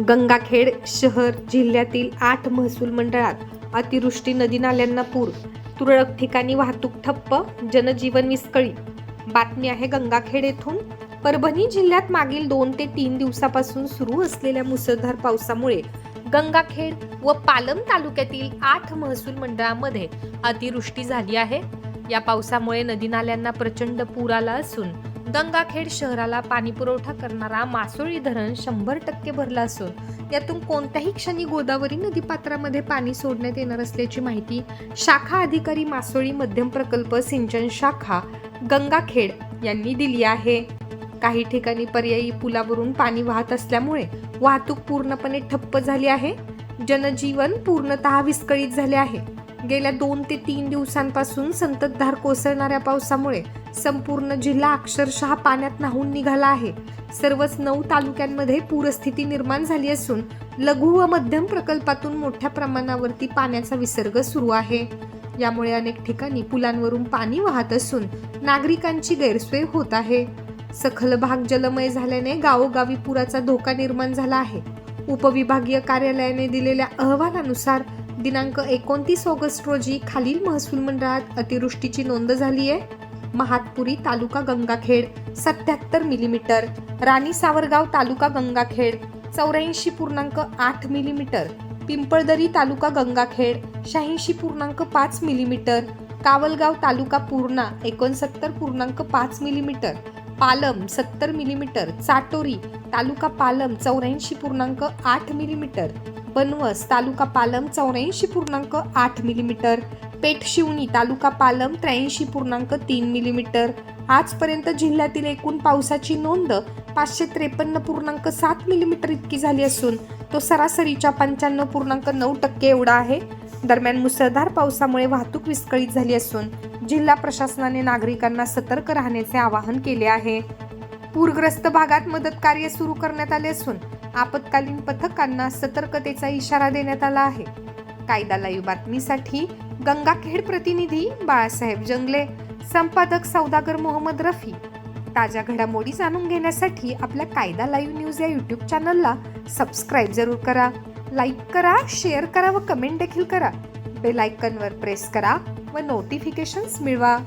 गंगाखेड शहर जिल्ह्यातील आठ महसूल मंडळात अतिवृष्टी नदी नाल्यांना पूर तुरळक ठिकाणी वाहतूक ठप्प जनजीवन विस्कळीत. बातमी आहे गंगाखेड येथून. परभणी जिल्ह्यात मागील दोन ते तीन दिवसापासून सुरू असलेल्या मुसळधार पावसामुळे गंगाखेड व पालम तालुक्यातील आठ महसूल मंडळामध्ये अतिवृष्टी झाली आहे. या पावसामुळे नदी नाल्यांना प्रचंड पूर आला असून गंगाखेड शहराला पाणी पुरवठा करणारा मासोळी धरण शंभर टक्के भरला असून यातून कोणत्याही क्षणी गोदावरी नदीपात्रामध्ये पाणी सोडण्यात येणार असल्याची माहिती शाखा अधिकारी मासोळी मध्यम प्रकल्प सिंचन शाखा गंगाखेड यांनी दिली आहे. काही ठिकाणी पर्यायी पुलावरून पाणी वाहत असल्यामुळे वाहतूक पूर्णपणे ठप्प झाली आहे. जनजीवन पूर्णतः विस्कळीत झाले आहे. गेल्या दोन ते तीन दिवसांपासून संततधार कोसळणाऱ्या पावसामुळे संपूर्ण जिल्हा अक्षरशः पाण्यात न्हावून निघाला आहे. सर्वच नऊ तालुक्यांमध्ये पूरस्थिती निर्माण झाली असून लघु व मध्यम प्रकल्पातून मोठ्या प्रमाणावरती पाण्याचा विसर्ग सुरू आहे. यामुळे अनेक ठिकाणी पुलांवरून पाणी वाहत असून नागरिकांची गैरसोय होत आहे. सखल भाग जलमय झाल्याने गावोगावी पुराचा धोका निर्माण झाला आहे. उपविभागीय कार्यालयाने दिलेल्या अहवालानुसार दिनांक एकोणतीस ऑगस्ट रोजी खालील महसूल मंडळात अतिवृष्टीची नोंद झाली आहे. महातपुरी तालुका गंगाखेड सत्याहत्तर मिलीमीटर. राणी सावरगाव तालुका गंगाखेड चौऱ्याऐंशी पूर्णांक आठ मिलीमीटर. पिंपळदरी तालुका गंगाखेड शहाऐंशी पूर्णांक पाच मिलीमीटर. कावलगाव तालुका पूर्णा एकोणसत्तर पूर्णांक पाच मिलीमीटर. पालम सत्तर मिलीमीटर. चाटोरी तालुका पालम चौऱ्याऐंशी पूर्णांक आठ मिलीमीटर. बनवस तालुका पालम चौऱ्याऐंशी पूर्णांक आठ मिलीमीटर. पेठशिवणी तालुका पालम त्र्याऐंशी पूर्णांक तीन मिलीमीटर. आजपर्यंत जिल्ह्यातील एकूण पावसाची नोंद पाचशे त्रेपन्न पूर्णांक सात मिलीमीटर इतकी झाली असून तो सरासरीच्या पंच्याण्णव पूर्णांक नऊ टक्के एवढा आहे. दरम्यान मुसळधार पावसामुळे वाहतूक विस्कळीत झाली असून जिल्हा प्रशासनाने नागरिकांना सतर्क राहण्याचे आवाहन केले आहे. पूरग्रस्त भागात मदत कार्य सुरू करण्यात आले असून आपत्कालीन पथकांना सतर्कतेचा इशारा देण्यात आला आहे. कायदा लाईव्ह बातमीसाठी गंगाखेड प्रतिनिधी बाळासाहेब जंगले संपादक सौदागर मोहम्मद रफी. ताज्या घडामोडी जाणून घेण्यासाठी आपल्या कायदा लाईव्ह न्यूज या यूट्यूब चॅनलला सबस्क्राईब जरूर करा लाईक करा शेअर करा व कमेंट देखील करा. बेल आयकनवर प्रेस करा व नोटिफिकेशन्स मिळवा.